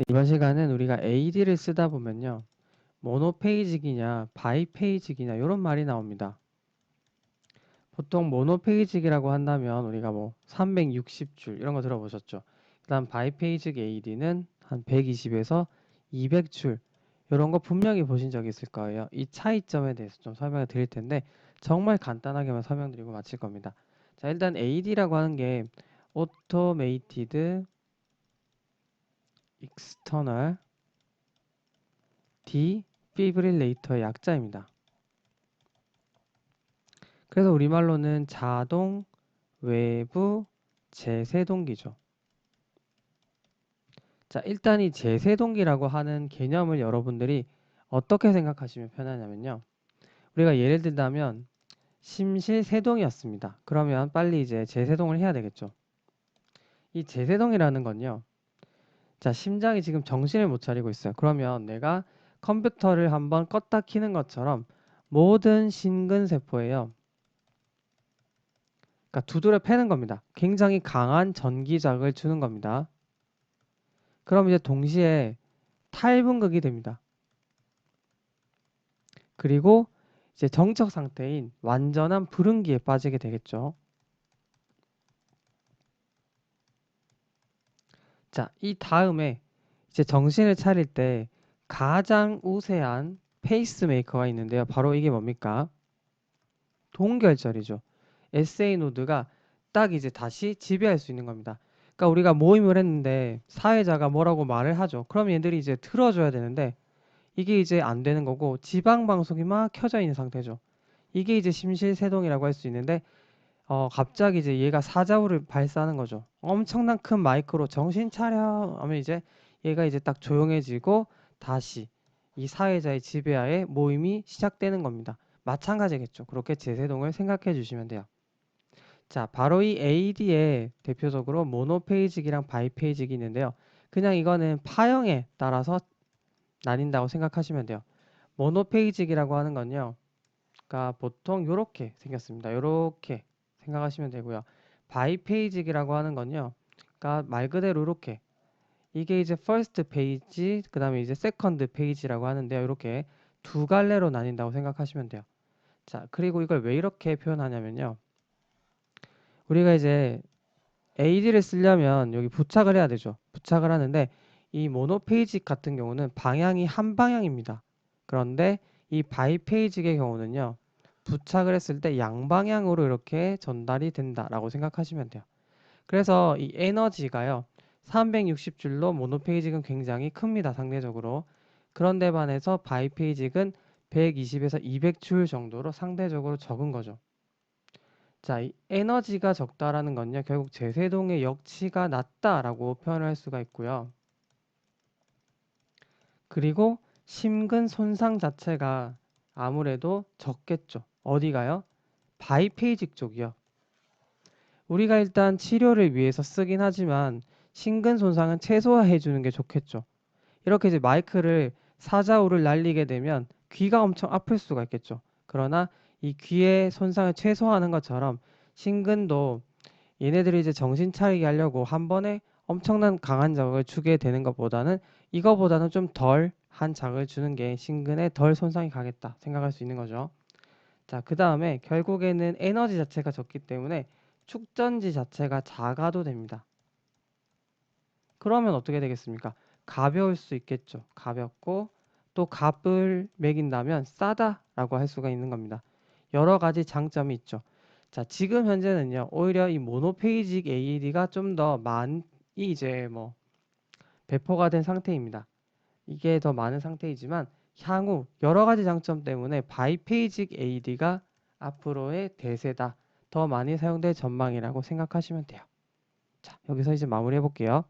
네, 이번 시간은 우리가 AD를 쓰다 보면요. 모노 페이직이냐, 바이 페이직이냐 이런 말이 나옵니다. 보통 모노 페이직이라고 한다면 우리가 뭐 360줄 이런 거 들어보셨죠? 그다음 바이 페이직 AD는 한 120에서 200줄 이런 거 분명히 보신 적 있을 거예요. 이 차이점에 대해서 좀 설명을 드릴 텐데 정말 간단하게만 설명드리고 마칠 겁니다. 자, 일단 AD라고 하는 게 Automated External Defibrillator의 약자입니다. 그래서 우리말로는 자동 외부 제세동기죠. 자, 일단 이 제세동기라고 하는 개념을 여러분들이 어떻게 생각하시면 편하냐면요. 우리가 예를 들자면 심실 세동이었습니다. 그러면 빨리 이제 제세동을 해야 되겠죠. 이 제세동이라는 건요. 자, 심장이 지금 정신을 못 차리고 있어요. 그러면 내가 컴퓨터를 한번 껐다 키는 것처럼 모든 심근세포에요. 그러니까 두드려 패는 겁니다. 굉장히 강한 전기작을 주는 겁니다. 그럼 이제 동시에 탈분극이 됩니다. 그리고 이제 정적 상태인 완전한 불응기에 빠지게 되겠죠. 자, 이 다음에 이제 정신을 차릴 때 가장 우세한 페이스메이커가 있는데요. 바로 이게 뭡니까? 동결절이죠. SA 노드가 딱 이제 다시 지배할 수 있는 겁니다. 그러니까 우리가 모임을 했는데 사회자가 뭐라고 말을 하죠. 그럼 얘들이 이제 틀어줘야 되는데 이게 이제 안 되는 거고 지방 방송이 막 켜져 있는 상태죠. 이게 이제 심실세동이라고 할 수 있는데 어 갑자기 이제 얘가 사자우를 발사하는 거죠. 엄청난 큰 마이크로 정신 차려 하면 이제 얘가 이제 딱 조용해지고 다시 이 사회자의 지배하에 모임이 시작되는 겁니다. 마찬가지겠죠. 그렇게 제세동을 생각해 주시면 돼요. 자, 바로 이 AD에 대표적으로 모노페이직이랑 바이페이직이 있는데요. 그냥 이거는 파형에 따라서 나뉜다고 생각하시면 돼요. 모노페이직이라고 하는 건요. 그러니까 보통 이렇게 생겼습니다. 이렇게 생각하시면 되고요. 바이 페이직이라고 하는 건요. 그러니까 말 그대로 이렇게 이게 이제 first 페이지, 그다음에 이제 second 페이지라고 하는데요. 이렇게 두 갈래로 나뉜다고 생각하시면 돼요. 자, 그리고 이걸 왜 이렇게 표현하냐면요. 우리가 이제 AD를 쓰려면 여기 부착을 해야 되죠. 부착을 하는데 이 모노 페이직 같은 경우는 방향이 한 방향입니다. 그런데 이 바이 페이직의 경우는요. 부착을 했을 때 양방향으로 이렇게 전달이 된다라고 생각하시면 돼요. 그래서 이 에너지가요. 360줄로 모노페이직은 굉장히 큽니다. 상대적으로. 그런데 반해서 바이페이직은 120에서 200줄 정도로 상대적으로 적은 거죠. 자, 이 에너지가 적다라는 건요. 결국 제세동의 역치가 낮다라고 표현을 할 수가 있고요. 그리고 심근 손상 자체가 아무래도 적겠죠. 어디가요? 바이페이직 쪽이요. 우리가 일단 치료를 위해서 쓰긴 하지만 심근 손상은 최소화해 주는 게 좋겠죠. 이렇게 이제 마이크를 사자우를 날리게 되면 귀가 엄청 아플 수가 있겠죠. 그러나 이 귀의 손상을 최소화하는 것처럼 심근도 얘네들이 이제 정신 차리게 하려고 한 번에 엄청난 강한 자극을 주게 되는 것보다는 이거보다는 좀 덜 한 자극을 주는 게 심근에 덜 손상이 가겠다 생각할 수 있는 거죠. 자, 그 다음에 결국에는 에너지 자체가 적기 때문에 축전지 자체가 작아도 됩니다. 그러면 어떻게 되겠습니까? 가벼울 수 있겠죠. 가볍고 또 값을 매긴다면 싸다라고 할 수가 있는 겁니다. 여러 가지 장점이 있죠. 자, 지금 현재는요. 오히려 이 모노페이직 AED가 좀 더 많이 이제 뭐 배포가 된 상태입니다. 이게 더 많은 상태이지만 향후 여러 가지 장점 때문에 바이페이직 AED가 앞으로의 대세다. 더 많이 사용될 전망이라고 생각하시면 돼요. 자, 여기서 이제 마무리해 볼게요.